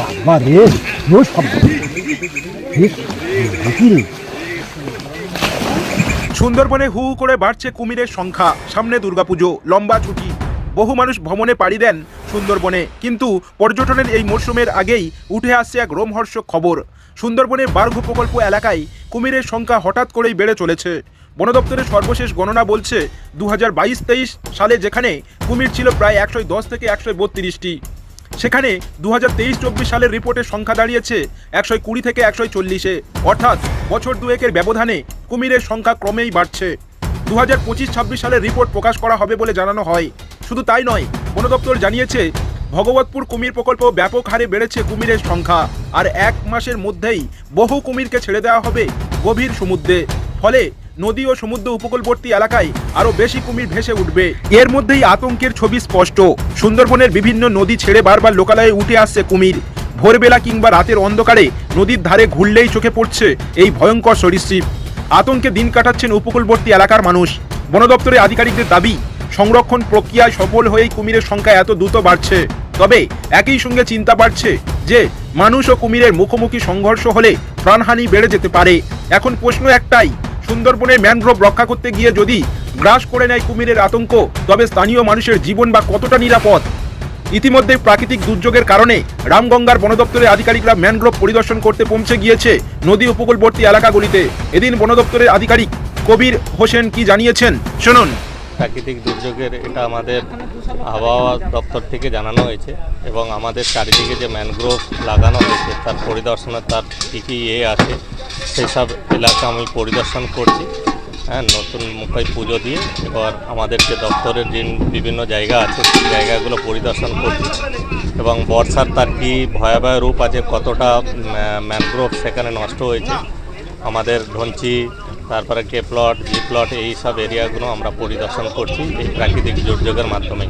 বাবা রে? সুন্দরবনে হু হু করে বাড়ছে কুমিরের সংখ্যা, সামনে দুর্গাপুজো, লম্বা ছুটি। বহু মানুষ ভ্রমণে পাড়ি দেন সুন্দরবনে, কিন্তু পর্যটনের এই মরশুমের আগেই উঠে আসছে এক রোমহর্ষক খবর। সুন্দরবনের বার্ঘ প্রকল্প এলাকায় কুমিরের সংখ্যা হঠাৎ করেই বেড়ে চলেছে। বন দপ্তরের সর্বশেষ গণনা বলছে দু হাজার সালে যেখানে কুমির ছিল প্রায় একশো দশ থেকে একশো বত্রিশটি। সেখানে দু হাজার তেইশ চব্বিশ সালের রিপোর্টের সংখ্যা দাঁড়িয়েছে একশো কুড়ি থেকে একশো চল্লিশে। অর্থাৎ বছর দুয়েকের ব্যবধানে কুমিরের সংখ্যা ক্রমেই বাড়ছে। দু হাজার পঁচিশ ছাব্বিশ সালের রিপোর্ট প্রকাশ করা হবে বলে জানানো হয়। শুধু তাই নয় বন দপ্তর জানিয়েছে, ভগবতপুর কুমির প্রকল্প ব্যাপক হারে বেড়েছে কুমিরের সংখ্যা, আর এক মাসের মধ্যেই বহু কুমিরকে ছেড়ে দেওয়া হবে গভীর সমুদ্রে। ফলে নদী ও সমুদ্র উপকূলবর্তী এলাকায় আরও বেশি কুমির ভেসে উঠবে। এর মধ্যেই আতঙ্কের ছবি স্পষ্ট। সুন্দরবনের বিভিন্ন নদী ছেড়ে বারবার লোকালয়ে উঠে আসছে কুমির। ভোরবেলা কিংবা রাতের অন্ধকারে নদীর ধারে ঘুরলেই চোখে পড়ছে এই ভয়ঙ্কর সরীসৃপ। আতঙ্কে দিন কাটাচ্ছেন উপকূলবর্তী এলাকার মানুষ। বন দপ্তরের আধিকারিকদের দাবি, সংরক্ষণ প্রক্রিয়ায় সফল হয়েই কুমিরের সংখ্যা এত দ্রুত বাড়ছে। তবে একই সঙ্গে চিন্তা বাড়ছে যে, মানুষ ও কুমিরের মুখোমুখি সংঘর্ষ হলে প্রাণহানি বেড়ে যেতে পারে। এখন প্রশ্ন একটাই সুন্দরবনের ম্যানগ্রোভ রক্ষা করতে গিয়ে যদি গ্রাস করে নেয় কুমিরের আতঙ্ক, তবে স্থানীয় মানুষের জীবন বা কতটা নিরাপদ? ইতিমধ্যে প্রাকৃতিক দুর্যোগের কারণে রামগঙ্গার বন দপ্তরের আধিকারিকরা ম্যানগ্রোভ পরিদর্শন করতে পৌঁছে গিয়েছে নদী উপকূলবর্তী এলাকাগুলিতে। এদিন বন দপ্তরের আধিকারিক কবির হোসেন কি জানিয়েছেন? শুনুন। প্রাকৃতিক দুর্যোগের এটা আমাদের আবহাওয়া দপ্তর থেকে জানানো হয়েছে এবং আমাদের চারিদিকে যে ম্যানগ্রোভ লাগানো হয়েছে, তার পরিদর্শনের তার কী কী ইয়ে আছে সেই সব এলাকা আমি পরিদর্শন করছি। হ্যাঁ নতুন মুখে পুজো দিয়ে এবার আমাদের যে দপ্তরের যে বিভিন্ন জায়গা আছে, সেই জায়গাগুলো পরিদর্শন করছি। এবং বর্ষার তার কী ভয়াবহ রূপ আছে, কতটা ম্যানগ্রোভ সেখানে নষ্ট হয়েছে, আমাদের ধনচি, তারপরে কে প্লট জি প্লট এই সব এরিয়াগুলো আমরা পরিদর্শন করছি এই প্রাকৃতিক দুর্যোগের মাধ্যমে